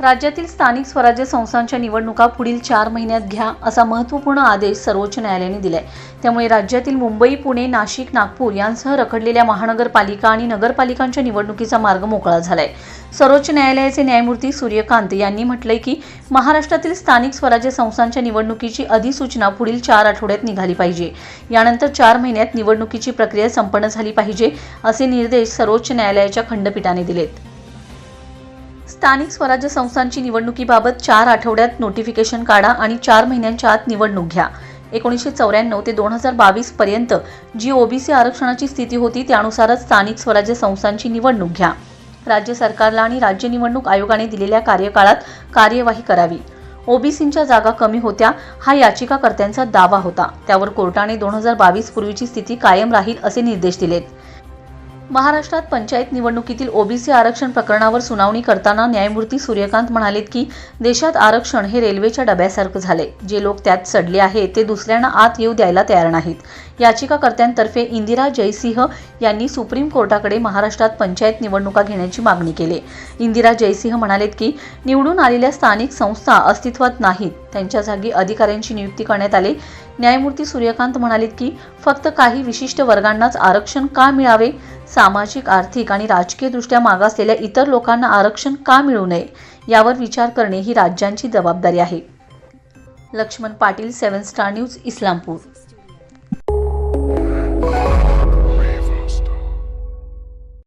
राज्यातील स्थानिक स्वराज्य संस्थांच्या निवडणुका पुढील चार महिन्यात घ्या असा महत्त्वपूर्ण आदेश सर्वोच्च न्यायालयाने दिलाय. त्यामुळे राज्यातील मुंबई पुणे नाशिक नागपूर यांसह रखडलेल्या महानगरपालिका आणि नगरपालिकांच्या निवडणुकीचा मार्ग मोकळा झालाय. सर्वोच्च न्यायालयाचे न्यायमूर्ती सूर्यकांत यांनी म्हटलंय की महाराष्ट्रातील स्थानिक स्वराज्य संस्थांच्या निवडणुकीची अधिसूचना पुढील चार आठवड्यात निघाली पाहिजे. यानंतर चार महिन्यात निवडणुकीची प्रक्रिया संपन्न झाली पाहिजे असे निर्देश सर्वोच्च न्यायालयाच्या खंडपीठाने दिलेत. स्थानिक स्वराज्य संस्थांची निवडणुकीबाबत चार आठवड्यात नोटिफिकेशन काढा आणि चार महिन्यांच्या आत निवडणूक घ्या. एकोणीसशे चौऱ्याण्णव ते दोन हजार बावीस पर्यंत जी ओबीसी आरक्षणाची स्थिती होती त्यानुसारच स्थानिक स्वराज्य संस्थांची निवडणूक घ्या. राज्य सरकारला आणि राज्य निवडणूक आयोगाने दिलेल्या कार्यकाळात कार्यवाही करावी. ओबीसींच्या जागा कमी होत्या हा याचिकाकर्त्यांचा दावा होता. त्यावर कोर्टाने दोन हजार बावीस पूर्वीची स्थिती कायम राहील असे निर्देश दिलेत. महाराष्ट्रात पंचायत निवडणुकीतील ओबीसी आरक्षण प्रकरणावर सुनावणी करताना न्यायमूर्ती सूर्यकांत म्हणालेत की देशात आरक्षण हे रेल्वेच्या डब्यासारखं झाले जे लोक त्यात चढले आहेत ते दुसऱ्यांना आत येऊ द्यायला तयार नाहीत. याचिकाकर्त्यांतर्फे इंदिरा जयसिंह यांनी सुप्रीम कोर्टाकडे महाराष्ट्रात पंचायत निवडणुका घेण्याची मागणी केली. इंदिरा जयसिंह म्हणालेत की निवडून आलेल्या स्थानिक संस्था अस्तित्वात नाहीत. त्यांच्या जागी अधिकाऱ्यांची नियुक्ती करण्यात आली. न्यायमूर्ती सूर्यकांत म्हणालेत की फक्त काही विशिष्ट वर्गांनाच आरक्षण का मिळावे? सामाजिक आर्थिक आणि राजकीयदृष्ट्या मागासलेल्या इतर लोकांना आरक्षण का मिळू नये यावर विचार करणे ही राज्यांची जबाबदारी आहे. Laxman Patil seven star news Islampur.